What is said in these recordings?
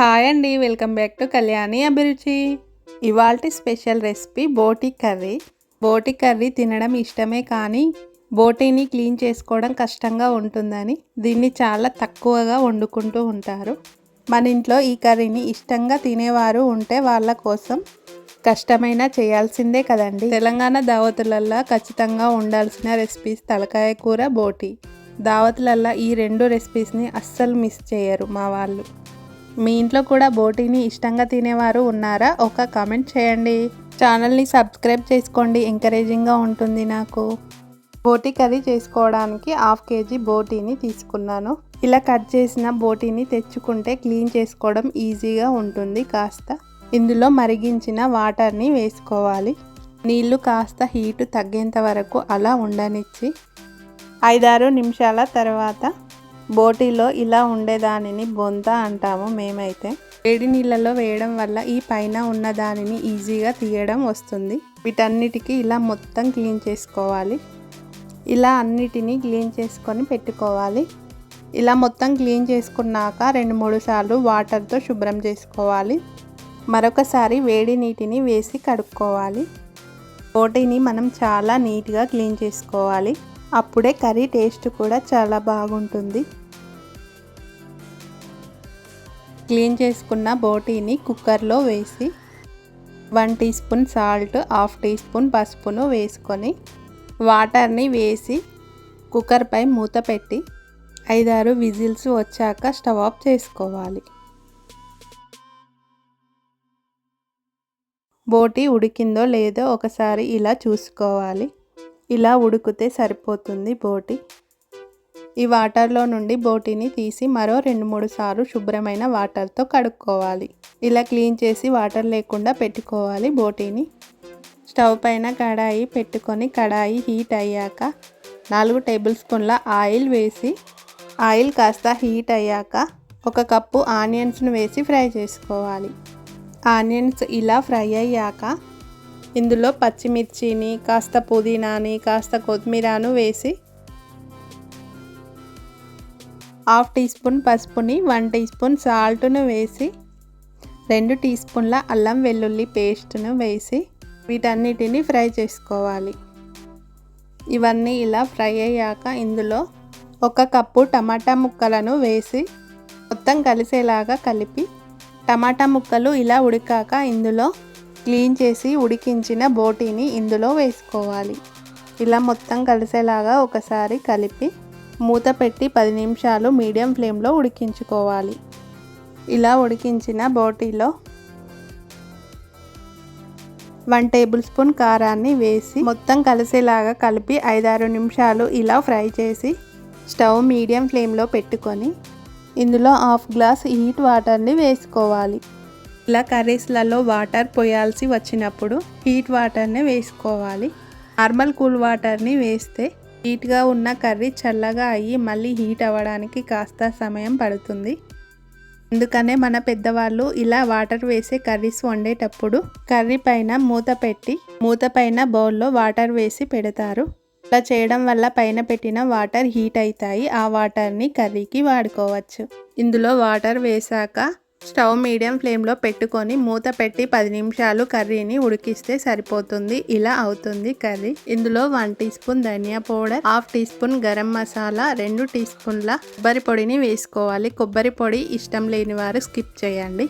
Hi అండి welcome back to Kalyani Abhiruchi. ఇవాల్టి special recipe బోటి కర్రీ. బోటి కర్రీ తినడం ఇష్టమే కానీ బోటీని క్లీన్ చేసుకోవడం కష్టంగా ఉంటుందని దీన్ని చాలా తక్కువగా వండుకుంటూ ఉంటారు. మన ఇంట్లో ఈ కర్రీని ఇష్టంగా తినేవారు ఉంటే వాళ్ళ కోసం కష్టమైనా చేయాల్సిందే కదండి. తెలంగాణ దావతులల్లో ఖచ్చితంగా ఉండాల్సిన రెసిపీస్ తలకాయ కూర బోటి. దావతులల్లో ఈ రెండు రెసిపీస్ని అస్సలు మిస్ చేయరు మా వాళ్ళు. మీ ఇంట్లో కూడా బోటీని ఇష్టంగా తినేవారు ఉన్నారా? ఒక కామెంట్ చేయండి. ఛానల్ని సబ్స్క్రైబ్ చేసుకోండి. ఎంకరేజింగ్గా ఉంటుంది నాకు. బోటీ కర్రీ చేసుకోవడానికి హాఫ్ కేజీ బోటీని తీసుకున్నాను. ఇలా కట్ చేసిన బోటీని తెచ్చుకుంటే క్లీన్ చేసుకోవడం ఈజీగా ఉంటుంది. కాస్త ఇందులో మరిగించిన వాటర్ని వేసుకోవాలి. నీళ్ళు కాస్త హీటు తగ్గేంత వరకు అలా ఉండనిచ్చి ఐదారు నిమిషాల తర్వాత బోటీలో ఇలా ఉండేదానిని బొంత అంటాము మేమైతే. వేడి నీళ్ళలో వేయడం వల్ల ఈ పైన ఉన్న దానిని ఈజీగా తీయడం వస్తుంది. వీటన్నిటికీ ఇలా మొత్తం క్లీన్ చేసుకోవాలి. ఇలా అన్నిటినీ క్లీన్ చేసుకొని పెట్టుకోవాలి. ఇలా మొత్తం క్లీన్ చేసుకున్నాక రెండు మూడు సార్లు వాటర్తో శుభ్రం చేసుకోవాలి. మరొకసారి వేడి నీటిని వేసి కడుక్కోవాలి. బోటీని మనం చాలా నీట్గా క్లీన్ చేసుకోవాలి. అప్పుడే కర్రీ టేస్ట్ కూడా చాలా బాగుంటుంది. క్లీన్ చేసుకున్న బోటీని కుక్కర్లో వేసి one teaspoon salt half teaspoon పసుపును వేసుకొని వాటర్ని వేసి కుక్కర్పై మూత పెట్టి ఐదారు విజిల్స్ వచ్చాక స్టవ్ ఆఫ్ చేసుకోవాలి. బోటి ఉడికిందో లేదో ఒకసారి ఇలా చూసుకోవాలి. ఇలా ఉడికితే సరిపోతుంది బోటి. ఈ వాటర్లో నుండి బోటిని తీసి మరో రెండు మూడు సార్లు శుభ్రమైన వాటర్తో కడుక్కోవాలి. ఇలా క్లీన్ చేసి వాటర్ లేకుండా పెట్టుకోవాలి బోటిని. స్టవ్ పైన కడాయి పెట్టుకొని కడాయి హీట్ అయ్యాక నాలుగు టేబుల్ స్పూన్ల ఆయిల్ వేసి ఆయిల్ కాస్త హీట్ అయ్యాక ఒక కప్పు ఆనియన్స్ను వేసి ఫ్రై చేసుకోవాలి. ఆనియన్స్ ఇలా ఫ్రై అయ్యాక ఇందులో పచ్చిమిర్చిని కాస్త పుదీనాని కాస్త కొత్తిమీరను వేసి హాఫ్ టీ స్పూన్ పసుపుని వన్ టీ స్పూన్ సాల్ట్ను వేసి రెండు టీ స్పూన్ల అల్లం వెల్లుల్లి పేస్ట్ను వేసి వీటన్నిటిని ఫ్రై చేసుకోవాలి. ఇవన్నీ ఇలా ఫ్రై అయ్యాక ఇందులో ఒక కప్పు టమాటా ముక్కలను వేసి మొత్తం కలిసేలాగా కలిపి టమాటా ముక్కలు ఇలా ఉడికాక ఇందులో క్లీన్ చేసి ఉడికించిన బోటీని ఇందులో వేసుకోవాలి. ఇలా మొత్తం కలిసేలాగా ఒకసారి కలిపి మూత పెట్టి పది నిమిషాలు మీడియం ఫ్లేమ్లో ఉడికించుకోవాలి. ఇలా ఉడికించిన బోటీలో వన్ టేబుల్ స్పూన్ కారాన్ని వేసి మొత్తం కలిసేలాగా కలిపి ఐదారు నిమిషాలు ఇలా ఫ్రై చేసి స్టవ్ మీడియం ఫ్లేమ్లో పెట్టుకొని ఇందులో హాఫ్ గ్లాస్ హీట్ వాటర్ని వేసుకోవాలి. ఇలా కర్రీస్లలో వాటర్ పోయాల్సి వచ్చినప్పుడు హీట్ వాటర్ని వేసుకోవాలి. నార్మల్ కూల్ వాటర్ని వేస్తే హీట్గా ఉన్న కర్రీ చల్లగా అయ్యి మళ్ళీ హీట్ అవ్వడానికి కాస్త సమయం పడుతుంది. అందుకనే మన పెద్దవాళ్ళు ఇలా వాటర్ వేసే కర్రీస్ వండేటప్పుడు కర్రీ పైన మూత పెట్టి మూత పైన బౌల్లో వాటర్ వేసి పెడతారు. ఇలా చేయడం వల్ల పైన పెట్టిన వాటర్ హీట్ అవుతాయి. ఆ వాటర్ని కర్రీకి వాడుకోవచ్చు. ఇందులో వాటర్ వేసాక స్టవ్ మీడియం ఫ్లేమ్లో పెట్టుకొని మూత పెట్టి పది నిమిషాలు కర్రీని ఉడికిస్తే సరిపోతుంది. ఇలా అవుతుంది కర్రీ. ఇందులో వన్ టీ స్పూన్ ధనియా powder half teaspoon garam masala రెండు టీ స్పూన్ల కొబ్బరి పొడిని వేసుకోవాలి. కొబ్బరి పొడి ఇష్టం లేని వారు స్కిప్ చేయండి.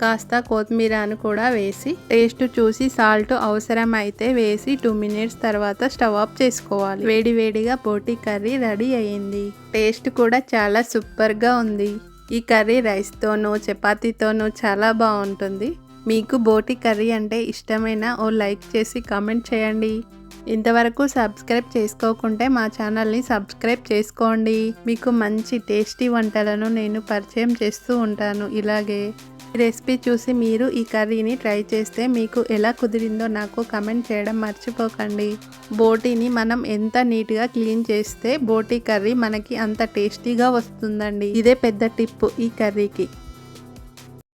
కాస్త కొత్తిమీరను కూడా వేసి టేస్ట్ చూసి సాల్ట్ అవసరమైతే వేసి టూ మినిట్స్ తర్వాత స్టవ్ ఆఫ్ చేసుకోవాలి. వేడి వేడిగా పోటీ కర్రీ రెడీ అయ్యింది. టేస్ట్ కూడా చాలా సూపర్గా ఉంది. ఈ కర్రీ రైస్తోనూ చపాతీతోనూ చాలా బాగుంటుంది. మీకు బోటి కర్రీ అంటే ఇష్టమైన ఓ లైక్ చేసి కామెంట్ చేయండి. ఇంతవరకు సబ్స్క్రైబ్ చేసుకోకుంటే మా ఛానల్ని సబ్స్క్రైబ్ చేసుకోండి. మీకు మంచి టేస్టీ వంటలను నేను పరిచయం చేస్తూ ఉంటాను ఇలాగే. రెసిపీ చూసి మీరు ఈ కర్రీని ట్రై చేస్తే మీకు ఎలా కుదిరిందో నాకు కమెంట్ చేయడం మర్చిపోకండి. బోటీని మనం ఎంత నీట్గా క్లీన్ చేస్తే బోటీ కర్రీ మనకి అంత టేస్టీగా వస్తుందండి. ఇదే పెద్ద టిప్ ఈ కర్రీకి.